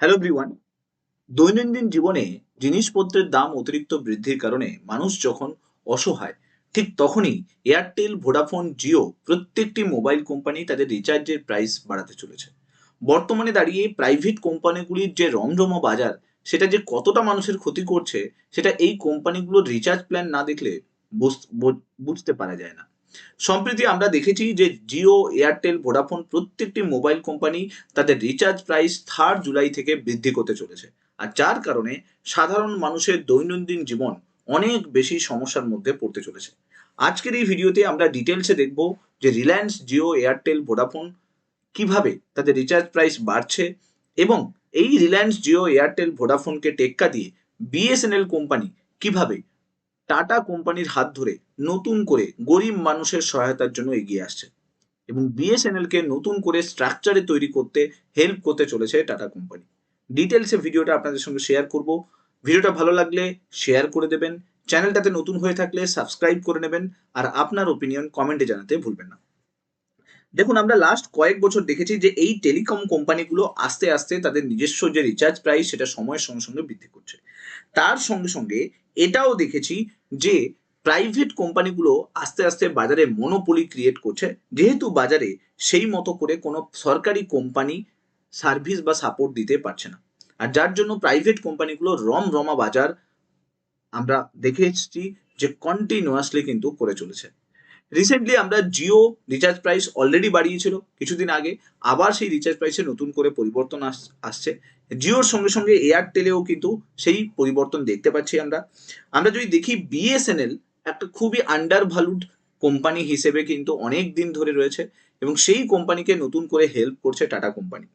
Hello everyone দৈনন্দিন জীবনে জিনিসপত্রের দাম অতিরিক্ত বৃদ্ধির কারণে মানুষ যখন অসহায়, ঠিক তখনই এয়ারটেল ভোডাফোন জিও প্রত্যেকটি মোবাইল কোম্পানি তাদের রিচার্জের প্রাইস বাড়াতে চলেছে। বর্তমানে দাঁড়িয়ে প্রাইভেট কোম্পানিগুলির যে রমরমা বাজার, সেটা যে কতটা মানুষের ক্ষতি করছে, সেটা এই কোম্পানিগুলোর রিচার্জ প্ল্যান না দেখলে বুঝতে পারা যায় না। সম্প্রতি আমরা দেখেছি যে জিও এয়ারটেল ভোডাফোন প্রত্যেকটি মোবাইল কোম্পানি তাদের রিচার্জ প্রাইস থার্ড জুলাই থেকে বৃদ্ধি করতে চলেছে। আর যার কারণে সাধারণ মানুষের দৈনন্দিন জীবন অনেক বেশি সমস্যার মধ্যে পড়তে চলেছে। আজকের এই ভিডিওতে আমরা ডিটেলসে দেখব যে রিলায়েন্স জিও এয়ারটেল ভোডাফোন কীভাবে তাদের রিচার্জ প্রাইস বাড়ছে এবং এই রিলায়েন্স জিও এয়ারটেল ভোডাফোনকে টেক্কা দিয়ে বিএসএনএল কোম্পানি কীভাবে টাটা কোম্পানির হাত ধরে নতুন করে গরিব মানুষের সহায়তার জন্য এগিয়ে আসছে এবং বিএসএনএল কে নতুন করে স্ট্রাকচারে তৈরি করতে হেল্প করতে চলেছে টাটা কোম্পানি। ডিটেলসে ভিডিওটা আপনাদের সঙ্গে শেয়ার করব। ভিডিওটা ভালো লাগলে শেয়ার করে দেবেন। চ্যানেলটাতে নতুন হয়ে থাকলে সাবস্ক্রাইব করে নেবেন আর আপনার ওপিনিয়ন কমেন্টে জানাতে ভুলবেন না। দেখুন, আমরা লাস্ট কয়েক বছর দেখেছি যে এই টেলিকম কোম্পানিগুলো আস্তে আস্তে তাদের নিজস্ব যে রিচার্জ প্রাইস সেটা সময়ের সঙ্গে সঙ্গে বৃদ্ধি করছে। তার সঙ্গে সঙ্গে এটাও দেখেছি যে প্রাইভেট কোম্পানিগুলো আস্তে আস্তে বাজারে মনোপলি ক্রিয়েট করছে। যেহেতু বাজারে সেই মতো করে কোনো সরকারি কোম্পানি সার্ভিস বা সাপোর্ট দিতে পারছে না। আর যার জন্য প্রাইভেট কোম্পানিগুলো রম রমা বাজার আমরা দেখে এসেছি যে কন্টিনিউয়াসলি কিন্তু করে চলেছে। রিসেন্টলি আমরা জিও রিচার্জ প্রাইস অলরেডি বাড়িয়েছিল কিছুদিন আগে, আবার সেই রিচার্জ প্রাইসে নতুন করে পরিবর্তন আস- আসছে। জিওর সঙ্গে সঙ্গে এয়ারটেলেও কিন্তু সেই পরিবর্তন দেখতে পাচ্ছি আমরা। আমরা যদি দেখি বিএসএনএল একটা খুবই আন্ডার ভ্যালুড কোম্পানি হিসেবে কিন্তু অনেক দিন ধরে রয়েছে এবং সেই কোম্পানিকে নতুন করে হেল্প করছে টাটা কোম্পানি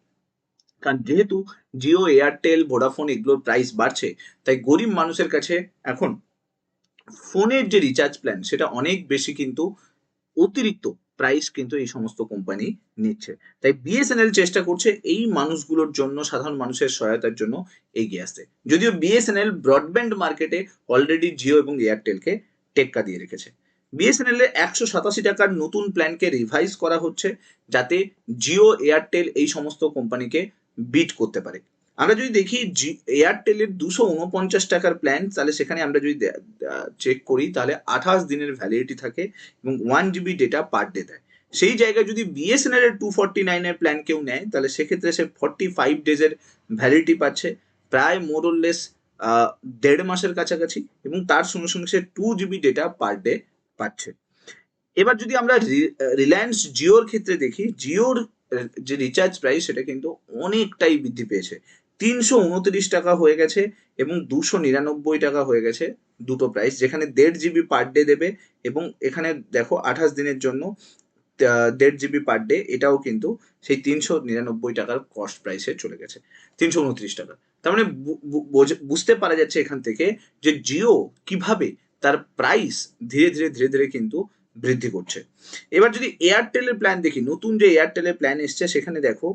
কারণ যেহেতু জিও এয়ারটেল ভোডাফোন এগুলোর প্রাইস বাড়ছে, তাই গরিব মানুষের কাছে এখন ফোনের যে রিচার্জ প্ল্যান সেটা অনেক বেশি কিন্তু অতিরিক্ত প্রাইস কিন্তু এই সমস্ত কোম্পানি নিচ্ছে। তাই বিএসএনএল চেষ্টা করছে এই মানুষগুলোর জন্য, সাধারণ মানুষের সহায়তার জন্য এগিয়ে আসতে। যদিও বিএসএনএল ব্রডব্যান্ড মার্কেটে অলরেডি জিও এবং এয়ারটেলকে টেক্কা দিয়ে রেখেছে। বিএসএনএল এর একশো সাতাশি টাকার নতুন প্ল্যানকে রিভাইজ করা হচ্ছে যাতে জিও এয়ারটেল এই সমস্ত কোম্পানিকে বিট করতে পারে। আমরা যদি দেখি জি এয়ারটেলের দুশো উনপঞ্চাশ টাকার প্ল্যান তাহলে সেখানে আমরা যদি চেক করি, তাহলে আঠাশ দিনের ভ্যালিডিটি থাকে এবং one GB data per day দেয়। সেই জায়গায় যদি বিএসএনএল এর টু ফর্টি নাইনের প্ল্যান কেউ নেয়, তাহলে সেক্ষেত্রে সে ফর্টি ফাইভ ডেজের ভ্যালিডিটি পাচ্ছে, প্রায় মোরলেস দেড় মাসের কাছাকাছি এবং তার সঙ্গে সঙ্গে সে two GB data per day পাচ্ছে। এবার যদি আমরা রিলায়েন্স জিওর ক্ষেত্রে দেখি জিওর যে রিচার্জ প্রাইস সেটা কিন্তু অনেকটাই বৃদ্ধি পেয়েছে। তিনশো উনত্রিশ টাকা হয়ে গেছে এবং দুশো নিরানব্বই টাকা হয়ে গেছে দুটো প্রাইস যেখানে দেড় জিবি পার ডে দেবে এবং এখানে দেখো আঠাশ দিনের জন্য দেড় জিবি পার ডে এটাও কিন্তু সেই তিনশো নিরানব্বই টাকার কস্ট প্রাইসে চলে গেছে, তিনশো উনত্রিশ টাকা। তার মানে বুঝতে পারা যাচ্ছে এখান থেকে যে জিও কীভাবে তার প্রাইস ধীরে ধীরে ধীরে ধীরে কিন্তু বৃদ্ধি করছে। এবার যদি এয়ারটেলের প্ল্যান দেখি, নতুন যে এয়ারটেলের প্ল্যান এসছে, সেখানে দেখো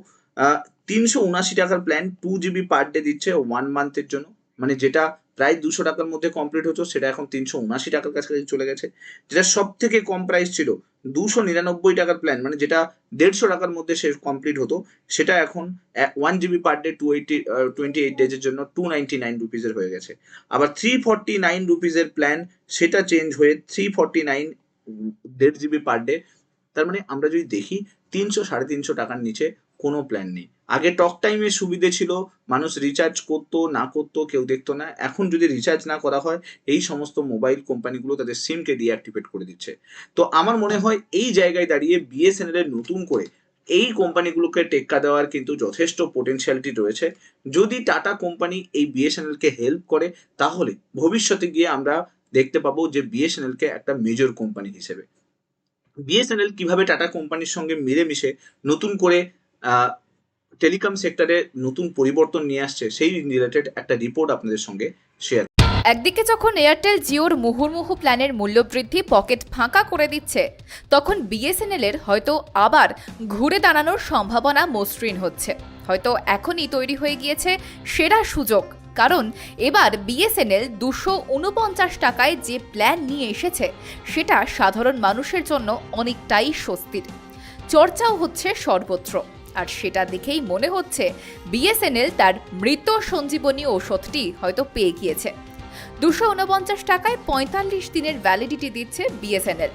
তিনশো উনাশি টাকার plan two GB per day দিচ্ছে ওয়ান মান্থের জন্য। মানে যেটা প্রায় দুশো টাকার মধ্যে কমপ্লিট হতো, সেটা এখন তিনশো উনাশি টাকার কাছাকাছি চলে গেছে। যেটা সব থেকে কম প্রাইস ছিল, দুশো নিরানব্বই টাকার প্ল্যান মানে যেটা দেড়শো টাকার মধ্যে সে কমপ্লিট হতো, সেটা এখন one GB per day two eighty twenty eight ডেজের জন্য টু নাইনটি নাইন রুপিজের হয়ে গেছে। আবার থ্রি ফর্টি নাইন রুপিজের প্ল্যান সেটা চেঞ্জ হয়ে থ্রি ফর্টি নাইন দেড় জিবি পার ডে তার মানে আমরা যদি দেখি, তিনশো সাড়ে তিনশো টাকার নিচে কোনো প্ল্যান নেই। আগে টক টাইমের সুবিধে ছিল, মানুষ রিচার্জ করতো, না করতো, কেউ দেখতো না। এখন যদি রিচার্জ না করা হয়, এই সমস্ত মোবাইল কোম্পানিগুলো তাদের সিমকে ডিঅ্যাক্টিভেট করে দিচ্ছে। তো আমার মনে হয় এই জায়গায় দাঁড়িয়ে বিএসএনএল এর নতুন করে এই কোম্পানিগুলোকে টেক্কা দেওয়ার কিন্তু যথেষ্ট পোটেনশিয়ালিটি রয়েছে। যদি টাটা কোম্পানি এই বিএসএনএল কে হেল্প করে, তাহলে ভবিষ্যতে গিয়ে আমরা দেখতে পাবো যে বিএসএনএল কে একটা মেজর কোম্পানি হিসেবে। বিএসএনএল কীভাবে টাটা কোম্পানির সঙ্গে মিলেমিশে নতুন করে টেলিকম সেক্টরে নতুন পরিবর্তন নিয়ে আসছে, সেই রিলেটেড একটা রিপোর্ট আপনাদের সঙ্গে শেয়ার একদিকে যখন এয়ারটেল জিওর মুহুর্মুহু প্ল্যানের মূল্যবৃদ্ধি পকেট ফাঁকা করে দিচ্ছে, তখন বিএসএনএল এর হয়তো আবার ঘুরে দাঁড়ানোর সম্ভাবনা মসৃণ হচ্ছে। হয়তো এখনই তৈরি হয়ে গিয়েছে সেরা সুযোগ, কারণ এবার বিএসএনএল দুশো উনপঞ্চাশ টাকায় যে প্ল্যান নিয়ে এসেছে, সেটা সাধারণ মানুষের জন্য অনেকটাই স্বস্তির। চর্চাও হচ্ছে সর্বত্র। আর সেটা দেখেই মনে হচ্ছে বিএসএনএল তার মৃত সঞ্জীবনী ঔষধটি হয়তো পেয়ে গিয়েছে। দুশো উনপঞ্চাশ টাকায় পঁয়তাল্লিশ দিনের ভ্যালিডিটি দিচ্ছে বিএসএনএল।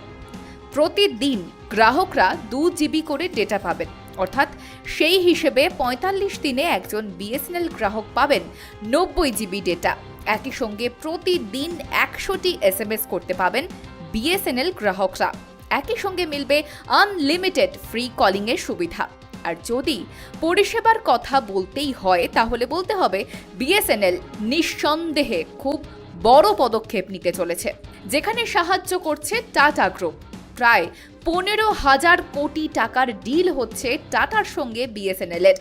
প্রতিদিন গ্রাহকরা দু জিবি করে ডেটা পাবেন। অর্থাৎ সেই হিসেবে পঁয়তাল্লিশ দিনে একজন বিএসএনএল গ্রাহক পাবেন নব্বই জিবি ডেটা একই সঙ্গে প্রতিদিন একশোটি এস করতে পাবেন বিএসএনএল গ্রাহকরা। একই সঙ্গে মিলবে আনলিমিটেড ফ্রি কলিংয়ের সুবিধা। আর যদি পরিষেবার কথা বলতেই হয়, তাহলে বলতে হবে বিএসএনএল নিঃসন্দেহে খুব বড় পদক্ষেপ নিতে চলেছে। যেখানে সাহায্য করছে টাটা গ্রুপ। প্রায় পনেরো হাজার কোটি টাকার ডিল হচ্ছে টাটার সঙ্গে বিএসএনএল এর।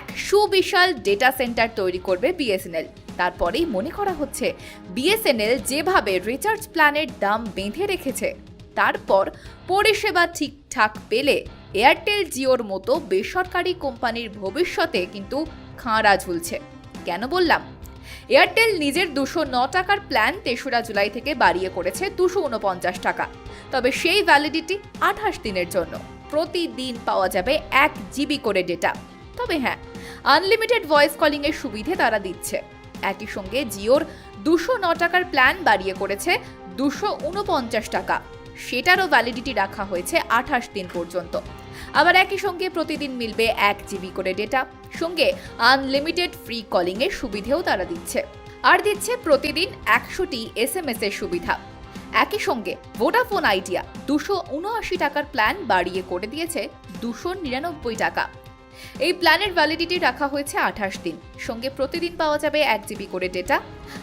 এক সুবিশাল ডেটা সেন্টার তৈরি করবে বিএসএনএল। তারপরেই মনে করা হচ্ছে বিএসএনএল যেভাবে রিচার্জ প্ল্যানের দাম বেঁধে রেখেছে, তারপর পরিষেবা ঠিকঠাক পেলে এয়ারটেল জিওর মতো বেসরকারি কোম্পানির ভবিষ্যতে কিন্তু খাঁড়া ঝুলছে। কেন বললাম? এয়ারটেল নিজের দুশো ন টাকার প্ল্যান তেসরা জুলাই থেকে বাড়িয়ে করেছে দুশো উনপঞ্চাশ টাকা। তবে সেই ভ্যালিডিটি আঠাশ দিনের জন্য। প্রতিদিন পাওয়া যাবে এক জিবি করে ডেটা তবে হ্যাঁ আনলিমিটেড ভয়েস কলিং এর সুবিধে তারা দিচ্ছে। একই সঙ্গে জিওর দুশো ন টাকার প্ল্যান বাড়িয়ে করেছে দুশো উনপঞ্চাশ টাকা। সেটারও ভ্যালিডিটি রাখা হয়েছে আঠাশ দিন পর্যন্ত। আবার একই সঙ্গে প্রতিদিন মিলবে এক জিবি করে ডেটা সঙ্গে আনলিমিটেড ফ্রি কলিং এর সুবিধেও তারা দিচ্ছে। আর দিচ্ছে প্রতিদিন একশোটি এস এম এস এর সুবিধা। একই সঙ্গে ভোডাফোন আইডিয়া দুশো উনআশি টাকার প্ল্যান বাড়িয়ে করে দিয়েছে দুশো নিরানব্বই টাকা। এই প্ল্যানের ভ্যালিডিটি রাখা হয়েছে আঠাশ দিন। সঙ্গে প্রতিদিন পাওয়া যাবে এক জিবি করে ডেটা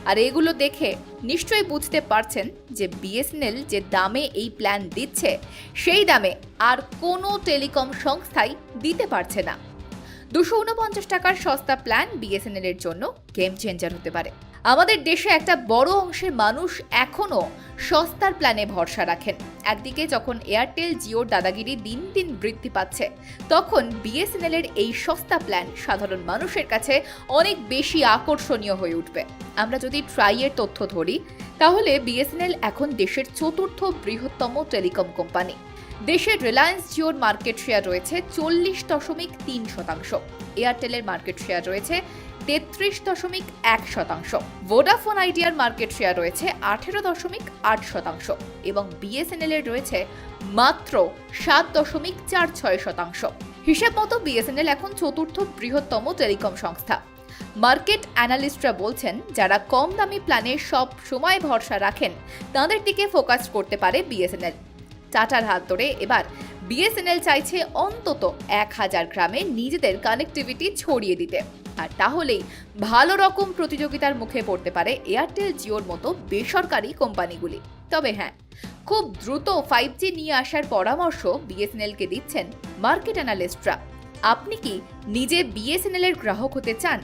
আর এগুলো দেখে নিশ্চয়ই বুঝতে পারছেন যে বিএসএনএল যে দামে এই প্ল্যান দিচ্ছে, সেই দামে আর কোনো টেলিকম সংস্থাই দিতে পারছে না। দুশো উনপঞ্চাশ টাকার সস্তা প্ল্যান বিএসএনএল এর জন্য গেম চেঞ্জার হতে পারে। আমাদের দেশে একটা বড় অংশের মানুষ এখনও সস্তার প্ল্যানে ভরসা রাখেন। একদিকে যখন এয়ারটেল জিওর দাদাগিরি দিন দিন বৃদ্ধি পাচ্ছে, তখন বিএসএনএল এর এই সস্তা প্ল্যান সাধারণ মানুষের কাছে অনেক বেশি আকর্ষণীয় হয়ে উঠবে। আমরা যদি ট্রাইয়ের তথ্য ধরি, তাহলে বিএসএনএল এখন দেশের চতুর্থ বৃহত্তম টেলিকম কোম্পানি। দেশের রিলায়েন্স জিওর মার্কেট শেয়ার রয়েছে চল্লিশ দশমিক তিন শতাংশ। এয়ারটেলের মার্কেট শেয়ার রয়েছে তেত্রিশ দশমিক এক শতাংশ। ভোডাফোন আইডিয়ার মার্কেট শেয়ার রয়েছে আঠেরো দশমিক আট শতাংশ এবং বিএসএনএল এর রয়েছে মাত্র সাত দশমিক চার ছয় শতাংশ। হিসেব মতো বিএসএনএল এখন চতুর্থ বৃহত্তম টেলিকম সংস্থা। মার্কেট অ্যানালিস্টরা বলছেন, যারা কম দামি প্ল্যানে সব সময় ভরসা রাখেন, তাদের দিকে ফোকাস করতে পারে বিএসএনএল টাটার হাত ধরে এবার বিএসএনএল চাইছে অন্তত এক হাজার গ্রামে নিজেদের কানেক্টিভিটি ছড়িয়ে দিতে। আর তাহলেই ভালো রকম প্রতিযোগিতার মুখে পড়তে পারে এয়ারটেল জিওর মতো বেসরকারি কোম্পানিগুলি। তবে হ্যাঁ খুব দ্রুত ফাইভ জি নিয়ে আসার পরামর্শ বিএসএনএলকে দিচ্ছেন মার্কেট অ্যানালিস্টরা আপনি কি নিজে বিএসএনএল এর গ্রাহক হতে চান?